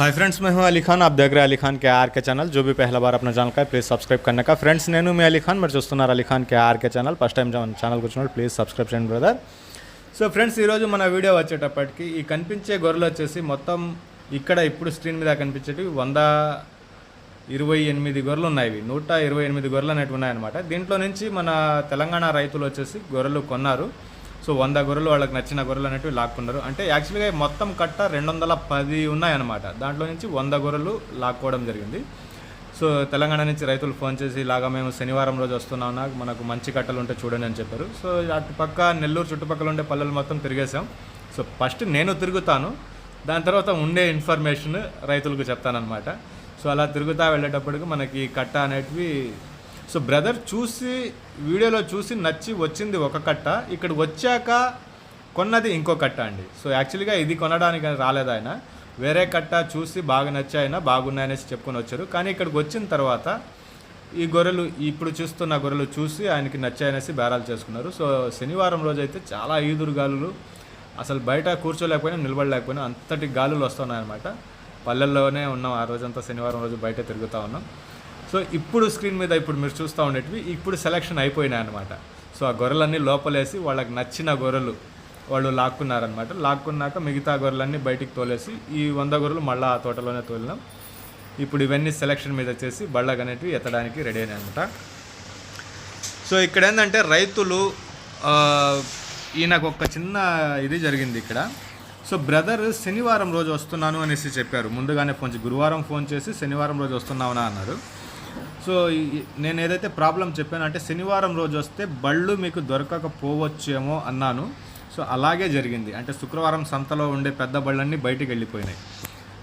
Hi friends మేము అలీ ఖాన్ ఆప్ దగ్గర అలీ ఖాన్ కేఆర్కే ఛానల్ జో బీ పహల బార్ అప్న ఛానల్ కా ప్లీజ్ సబ్స్క్రైబ్ కన్నా ఫ్రెండ్స్ నేను మీ అలీ ఖాన్ మీరు చూస్తున్నారు Ali Khan KRK channel first time channel కూర్చున్నాడు ప్లీజ్ సబ్స్క్రైబ్ చేయండి బ్రదర్ సో ఫ్రెండ్స్ ఈరోజు మన వీడియో వచ్చేటప్పటికి ఈ కనిపించే గొర్రెలు వచ్చేసి మొత్తం ఇక్కడ ఇప్పుడు స్క్రీన్ మీద కనిపించేటివి వంద ఇరవై ఎనిమిది గొర్రెలు ఉన్నాయి నూట ఇరవై ఎనిమిది గొర్రెలు అనేవి ఉన్నాయన్నమాట దీంట్లో నుంచి మన తెలంగాణ రైతులు వచ్చేసి గొర్రెలు కొన్నారు సో వంద గొర్రెలు వాళ్ళకి నచ్చిన గొర్రెలు అనేవి లాక్కున్నారు అంటే యాక్చువల్గా మొత్తం కట్ట రెండు వందల పది ఉన్నాయన్నమాట. దాంట్లో నుంచి వంద గొర్రెలు లాక్కోవడం జరిగింది. సో తెలంగాణ నుంచి రైతులు ఫోన్ చేసి ఇలాగా మేము శనివారం రోజు వస్తున్నాం నాకు మనకు మంచి కట్టలు ఉంటే చూడండి అని చెప్పారు. సో అటు పక్క నెల్లూరు చుట్టుపక్కల ఉండే పల్లెలు మొత్తం తిరిగేసాం సో ఫస్ట్ నేను తిరుగుతాను. దాని తర్వాత ఉండే ఇన్ఫర్మేషన్ రైతులకు చెప్తానమాట సో అలా తిరుగుతా వెళ్ళేటప్పటికి మనకి కట్ట అనేటివి సో బ్రదర్ చూసి వీడియోలో చూసి నచ్చి వచ్చింది ఒక కట్ట. ఇక్కడ వచ్చాక కొన్నది ఇంకో కట్ట అండి. సో యాక్చువల్గా ఇది కొనడానికి రాలేదు ఆయన. వేరే కట్ట చూసి బాగా నచ్చాయన బాగున్నాయనేసి చెప్పుకొని వచ్చారు. కానీ ఇక్కడికి వచ్చిన తర్వాత ఈ గొర్రెలు ఇప్పుడు చూస్తున్న గొర్రెలు చూసి ఆయనకి నచ్చాయనేసి బేరాలు చేసుకున్నారు. సో శనివారం రోజు అయితే చాలా ఈదురు గాలులు. అసలు బయట కూర్చోలేకపోయినా నిలబడలేకపోయినా అంతటి గాలులు వస్తున్నాయన్నమాట. పల్లెల్లోనే ఉన్నాం ఆ రోజంతా శనివారం రోజు బయట తిరుగుతూ ఉన్నాం. సో ఇప్పుడు స్క్రీన్ మీద ఇప్పుడు మీరు చూస్తూ ఉండేటివి ఇప్పుడు సెలెక్షన్ అయిపోయినాయి అనమాట సో ఆ గొర్రెలన్నీ లోపలేసి వాళ్ళకి నచ్చిన గొర్రెలు వాళ్ళు లాక్కున్నారనమాట లాక్కున్నాక మిగతా గొర్రెలన్నీ బయటికి తోలేసి ఈ వంద గొర్రెలు మళ్ళీ ఆ తోటలోనే తోలినాం. ఇప్పుడు ఇవన్నీ సెలక్షన్ మీద చేసి బళ్ళకు అనేటివి ఎత్తడానికి రెడీ అయినాయి అనమాట సో ఇక్కడ ఏంటంటే రైతులు ఈయనకు ఒక చిన్న ఇది జరిగింది ఇక్కడ. సో బ్రదర్ శనివారం రోజు వస్తున్నాను అనేసి చెప్పారు. ముందుగానే ఫోన్ చేసి గురువారం ఫోన్ చేసి శనివారం రోజు వస్తున్నావునా అన్నారు. సో నేను ఏదైతే ప్రాబ్లం చెప్పాను అంటే శనివారం రోజు వస్తే బళ్ళు మీకు దొరకకపోవచ్చేమో అన్నాను. సో అలాగే జరిగింది. అంటే శుక్రవారం సంతలో ఉండే పెద్ద బళ్ళన్నీ బయటికి వెళ్ళిపోయినాయి.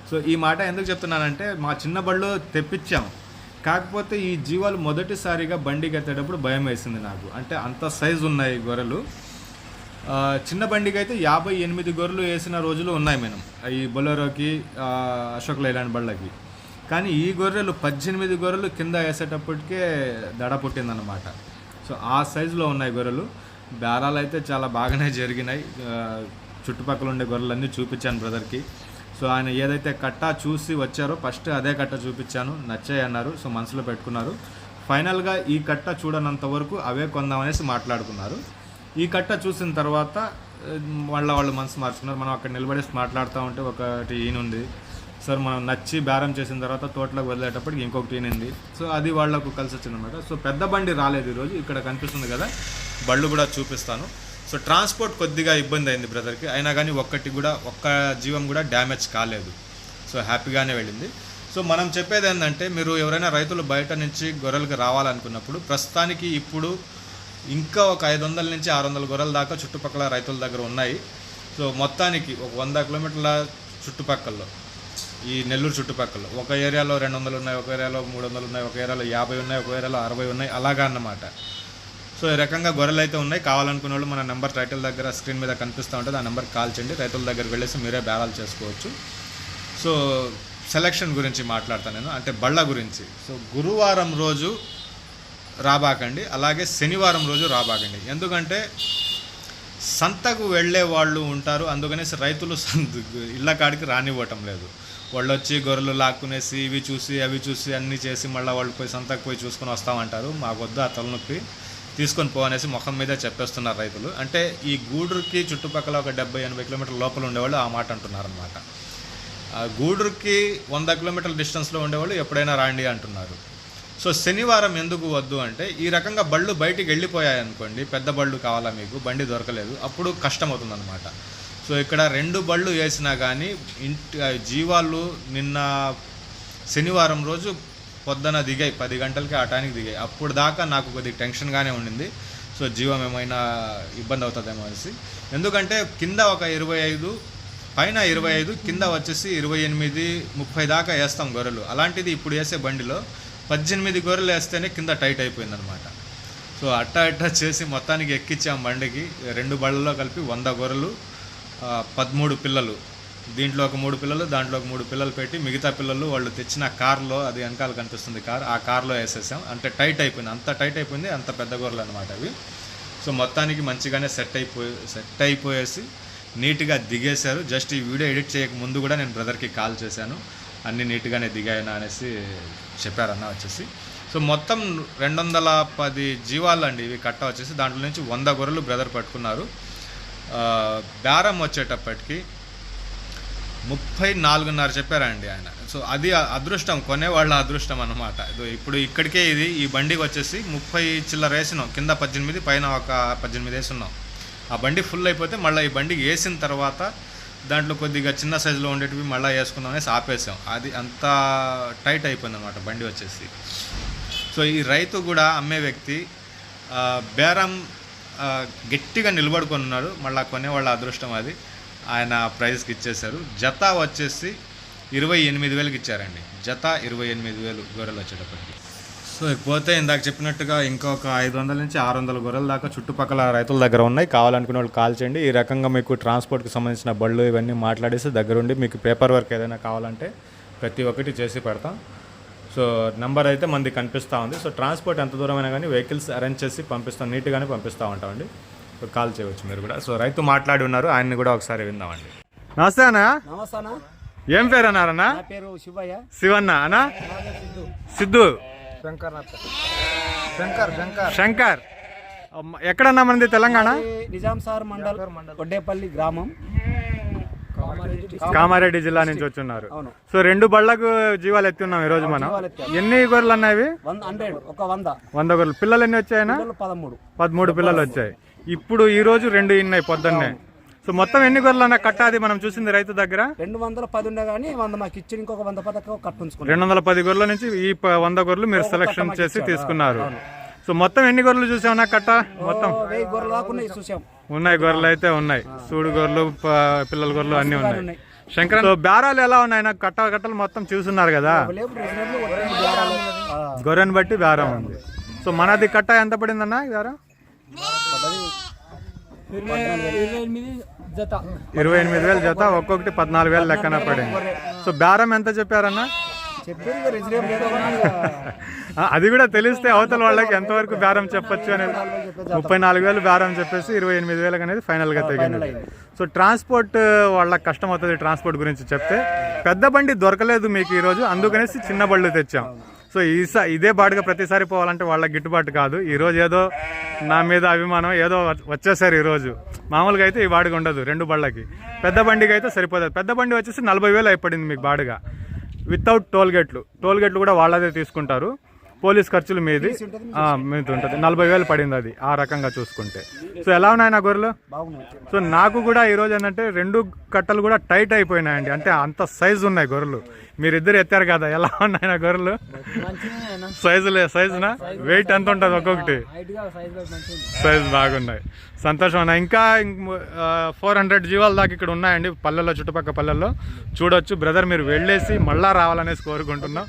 సో ఈ మాట ఎందుకు చెప్తున్నానంటే మా చిన్న బళ్ళు తెప్పించాం. కాకపోతే ఈ జీవాలు మొదటిసారిగా బండికి ఎత్తేటప్పుడు భయం వేసింది నాకు. అంటే అంత సైజు ఉన్నాయి గొర్రెలు. చిన్న బండికి అయితే యాభై ఎనిమిది గొర్రెలు వేసిన రోజులు ఉన్నాయి మేము ఈ బొలెరోకి అశోక్ లైలాండ్ బళ్ళకి. కానీ ఈ గొర్రెలు పద్దెనిమిది గొర్రెలు కింద వేసేటప్పటికే దడ పుట్టిందనమాట సో ఆ సైజులో ఉన్నాయి గొర్రెలు. బేరాలు అయితే చాలా బాగానే జరిగినాయి. చుట్టుపక్కల ఉండే గొర్రెలన్నీ చూపించాను బ్రదర్కి. సో ఆయన ఏదైతే కట్ట చూసి వచ్చారో ఫస్ట్ అదే కట్ట చూపించాను. నచ్చాయి అన్నారు. సో మనసులో పెట్టుకున్నారు. ఫైనల్గా ఈ కట్ట చూడనంత వరకు అవే కొందామనేసి మాట్లాడుకున్నారు. ఈ కట్ట చూసిన తర్వాత వాళ్ళ వాళ్ళు మనసు మార్చుకున్నారు. మనం అక్కడ నిలబడేసి మాట్లాడుతూ ఉంటే ఒకటి ఈనుంది. సార్ మనం నచ్చి బేరం చేసిన తర్వాత తోటలోకి వదిలేటప్పటికి ఇంకొకటి ఈనింది. సో అది వాళ్ళకు కలిసి వచ్చిందనమాట సో పెద్ద బండి రాలేదు ఈరోజు. ఇక్కడ కనిపిస్తుంది కదా బళ్ళు కూడా చూపిస్తాను. సో ట్రాన్స్పోర్ట్ కొద్దిగా ఇబ్బంది అయింది బ్రదర్కి. అయినా కానీ ఒక్కటి కూడా ఒక్క జీవం కూడా డ్యామేజ్ కాలేదు. సో హ్యాపీగానే వెళ్ళింది. సో మనం చెప్పేది ఏంటంటే మీరు ఎవరైనా రైతులు బయట నుంచి గొర్రెలకు రావాలనుకున్నప్పుడు ప్రస్తుతానికి ఇప్పుడు ఇంకా ఒక ఐదు వందల నుంచి ఆరు వందల గొర్రెల దాకా చుట్టుపక్కల రైతుల దగ్గర ఉన్నాయి. సో మొత్తానికి ఒక వంద కిలోమీటర్ల చుట్టుపక్కల ఈ నెల్లూరు చుట్టుపక్కల. ఒక ఏరియాలో రెండు వందలు ఉన్నాయి ఒక ఏరియాలో మూడు వందలు ఉన్నాయి ఒక ఏరియాలో యాభై ఉన్నాయి ఒక ఏరియాలో అరవై ఉన్నాయి అలాగా అన్నమాట. సో ఈ రకంగా గొర్రెలు అయితే ఉన్నాయి. కావాలనుకునే వాళ్ళు మన నెంబర్ టైటిల్ దగ్గర స్క్రీన్ మీద కనిపిస్తూ ఉంటుంది. ఆ నెంబర్ కాల్ చేయండి. రైతుల దగ్గరికి వెళ్ళేసి మీరే బేరాలు చేసుకోవచ్చు. సో సెలక్షన్ గురించి మాట్లాడతాను నేను. అంటే బళ్ళ గురించి. సో గురువారం రోజు రాబాకండి. అలాగే శనివారం రోజు రాబాకండి. ఎందుకంటే సంతకు వెళ్ళే వాళ్ళు ఉంటారు. అందుకనేసి రైతులు సంత ఇళ్ళ కాడికి రానివ్వటం లేదు. వాళ్ళు వచ్చి గొర్రెలు లాక్కునేసి ఇవి చూసి అవి చూసి అన్నీ చేసి మళ్ళీ వాళ్ళు పోయి సంతకు పోయి చూసుకొని వస్తామంటారు. మాకొద్దు ఆ తలనొప్పి. తీసుకొని పోవనేసి ముఖం మీదే చెప్పేస్తున్నారు రైతులు. అంటే ఈ గూడూరుకి చుట్టుపక్కల ఒక డెబ్బై ఎనభై కిలోమీటర్ల లోపల ఉండేవాళ్ళు ఆ మాట అంటున్నారు అనమాట ఆ గూడూరుకి వంద కిలోమీటర్ల డిస్టెన్స్లో ఉండేవాళ్ళు ఎప్పుడైనా రాండి అంటున్నారు. సో శనివారం ఎందుకు వద్దు అంటే ఈ రకంగా బళ్ళు బయటికి వెళ్ళిపోయాయి అనుకోండి పెద్ద బళ్ళు కావాలా మీకు? బండి దొరకలేదు. అప్పుడు కష్టం అవుతుందన్నమాట సో ఇక్కడ రెండు బళ్ళు వేసినా కానీ ఇంటి జీవాలు నిన్న శనివారం రోజు పొద్దున దిగాయి. పది గంటలకి ఆ టైంకి దిగాయి. అప్పుడు దాకా నాకు కొద్దిగా టెన్షన్గానే ఉండింది. సో జీవం ఏమైనా ఇబ్బంది అవుతుందేమో అనేసి. ఎందుకంటే కింద ఒక ఇరవై ఐదు పైన ఇరవై ఐదు కింద వచ్చేసి ఇరవై ఎనిమిది ముప్పై దాకా వేస్తాం గొర్రెలు. అలాంటిది ఇప్పుడు వేసే బండిలో పద్దెనిమిది గొర్రెలు వేస్తేనే కింద టైట్ అయిపోయిందనమాట సో అట్టా అట్టా చేసి మొత్తానికి ఎక్కించాం బండికి రెండు బళ్ళలో కలిపి వంద గొర్రెలు పదమూడు పిల్లలు. దీంట్లో ఒక మూడు పిల్లలు దాంట్లో ఒక మూడు పిల్లలు పెట్టి మిగతా పిల్లలు వాళ్ళు తెచ్చిన కార్లో అది వెనకాల కనిపిస్తుంది కార్ ఆ కార్లో వేసేసాం. అంటే టైట్ అయిపోయింది. అంత టైట్ అయిపోయింది అంత పెద్ద గొర్రెలు అనమాట అవి. సో సో మొత్తానికి మంచిగానే సెట్ అయిపోయి సెట్ అయిపోయేసి నీట్గా దిగేశారు. జస్ట్ ఈ వీడియో ఎడిట్ చేయక ముందు కూడా నేను బ్రదర్కి కాల్ చేశాను. అన్ని నీట్గానే దిగాయన అనేసి చెప్పారన్న వచ్చేసి. సో మొత్తం రెండు వందల పది జీవాలు అండి ఇవి కట్ట వచ్చేసి. దాంట్లో నుంచి వంద గొర్రెలు బ్రదర్ పట్టుకున్నారు. బేరం వచ్చేటప్పటికి ముప్పై నాలుగున్నర చెప్పారండి ఆయన. సో అది అదృష్టం కొనేవాళ్ళ అదృష్టం అనమాట ఇప్పుడు ఇక్కడికే ఇది ఈ బండికి వచ్చేసి ముప్పై చిల్లర వేసినాం. కింద పద్దెనిమిది పైన ఒక పద్దెనిమిది వేసున్నాం. ఆ బండి ఫుల్ అయిపోతే మళ్ళీ ఈ బండికి వేసిన తర్వాత దాంట్లో కొద్దిగా చిన్న సైజులో ఉండేటివి మళ్ళీ వేసుకుందాం అనేసి ఆపేసాం. అది అంత టైట్ అయిపోయింది అనమాట బండి వచ్చేసి. సో ఈ రైతు కూడా అమ్మే వ్యక్తి బేరం గట్టిగా నిలబడుకొని ఉన్నారు మళ్ళీ కొనేవాళ్ళ అదృష్టం అది. ఆయన ప్రైస్కి ఇచ్చేశారు. జత వచ్చేసి ఇరవై ఎనిమిది వేలకి ఇచ్చారండి. జత ఇరవై ఎనిమిది వేలు గొర్రెలు వచ్చేటప్పటికి. సో పోతే ఇందాక చెప్పినట్టుగా ఇంకొక ఐదు వందల నుంచి ఆరు వందల గొర్రెల దాకా చుట్టుపక్కల రైతుల దగ్గర ఉన్నాయి. కావాలనుకునే వాళ్ళు కాల్ చేయండి. ఈ రకంగా మీకు ట్రాన్స్పోర్ట్కి సంబంధించిన బళ్ళు ఇవన్నీ మాట్లాడేసి దగ్గరుండి మీకు పేపర్ వర్క్ ఏదైనా కావాలంటే ప్రతి ఒక్కటి చేసి పెడతాం. సో నెంబర్ అయితే మనది కనిపిస్తూ ఉంది. సో ట్రాన్స్పోర్ట్ ఎంత దూరమైనా కానీ వెహికల్స్ అరేంజ్ చేసి పంపిస్తాం. నీట్గానే పంపిస్తూ ఉంటామండి. సో కాల్ చేయవచ్చు మీరు కూడా. సో రైతు మాట్లాడి ఉన్నారు. ఆయన్ని కూడా ఒకసారి విందామండి. నమస్తే అన్న. నమస్తే ఏం పేరు అన్నారన్నా? పేరు శివయ్య. శివన్న అన్నా? సిద్ధు. శంకర్ శంకర్ శంకర్. ఎక్కడన్నా మనది తెలంగాణ? నిజాం సార్ మండల్ కొడ్డేపల్లి గ్రామం. కామారెడ్డి జిల్లా. నుంచి వచ్చున్నారు. అవును. సో రెండు బళ్ళకు జీవాలు ఎత్తి ఉన్నాం ఈ రోజు మనం. ఎన్ని గొర్రెలు అన్నాయి వంద హండ్రెడ్ ఒక వంద. వంద గొర్రెలు. పిల్లలు ఎన్ని వచ్చాయనా పదమూడు. పదమూడు పిల్లలు వచ్చాయి. ఇప్పుడు ఈ రోజు రెండు ఇన్నాయి పొద్దున్నే. సో మొత్తం ఎన్ని గొర్రెలు అన్న కట్టాది మనం చూసింది రైతు దగ్గర? రెండు వందల పది ఉండే కానీ వంద మాకు ఇచ్చి ఇంకొక వంద పథకం కట్టుంచుకున్నాం రెండు వందల పది గొర్రెల నుంచి ఈ వంద గొర్రెలు మీరు సెలెక్షన్ చేసి తీసుకున్నారు. సో మొత్తం ఎన్ని గొర్రెలు చూసామన్నా కట్ట? మొత్తం? ఉన్నాయి చూసాం. ఉన్నాయి గొర్రెలు అయితే ఉన్నాయి. సూడు గొర్రెలు పిల్లల గొర్రెలు అన్ని ఉన్నాయి. శంకర్ బేరాలు ఎలా ఉన్నాయి? నాకు కట్ట కట్టలు మొత్తం చూస్తున్నారు కదా. గొర్రెని బట్టి బేరం ఉంది. సో మనది కట్ట ఎంత పడిందన్న బేరం. ఇరవై ఎనిమిది వేల వేలు జత ఒక్కొక్కటి పద్నాలుగు వేలు లెక్కన పడింది. సో బేరం ఎంత చెప్పారన్న? అది కూడా తెలిస్తే అవతల వాళ్ళకి ఎంతవరకు బేరం చెప్పొచ్చు అనేది. ముప్పై నాలుగు వేలు బేరం చెప్పేసి ఇరవై ఎనిమిది వేలకు అనేది ఫైనల్గా తగ్గింది సో ట్రాన్స్పోర్ట్ వాళ్ళకి కష్టం అవుతుంది ట్రాన్స్పోర్ట్ గురించి చెప్తే. పెద్ద బండి దొరకలేదు మీకు ఈరోజు అందుకనేసి చిన్న బళ్ళు తెచ్చాం. సో ఈసా ఇదే బాటుగా ప్రతిసారి పోవాలంటే వాళ్ళకి గిట్టుబాటు కాదు. ఈరోజు ఏదో నా మీద అభిమానం ఏదో వచ్చేసారు ఈరోజు మామూలుగా అయితే ఈ బాడుగ ఉండదు రెండు బళ్ళకి. పెద్ద బండికి అయితే సరిపోతుంది పెద్ద బండి వచ్చేసి నలభై వేలు అయిపడింది మీకు బాడుగా వితౌట్ టోల్ గేట్లు టోల్ గేట్లు కూడా వాళ్ళదే తీసుకుంటారు. పోలీస్ ఖర్చులు మీది. మీది. ఉంటుంది. నలభై వేలు పడింది అది ఆ రకంగా చూసుకుంటే. సో ఎలా ఉన్నాయి నా గొర్రెలు? సో నాకు కూడా ఈరోజు ఏంటంటే రెండు కట్టలు కూడా టైట్ అయిపోయినాయండి. అంటే అంత సైజు ఉన్నాయి గొర్రెలు. మీరిద్దరు ఎత్తారు కదా ఎలా ఉన్నాయి నా గొర్రెలు? సైజులే సైజునా? వెయిట్ ఎంత ఉంటుంది ఒక్కొక్కటి? సైజ్ బాగున్నాయి. సంతోషం అన్న. ఇంకా ఫోర్ హండ్రెడ్ జీవాల దాకా ఇక్కడ ఉన్నాయండి పల్లెల్లో చుట్టుపక్కల పల్లెల్లో. చూడొచ్చు. బ్రదర్ మీరు వెళ్ళేసి మళ్ళా రావాలనేసి కోరుకుంటున్నాం.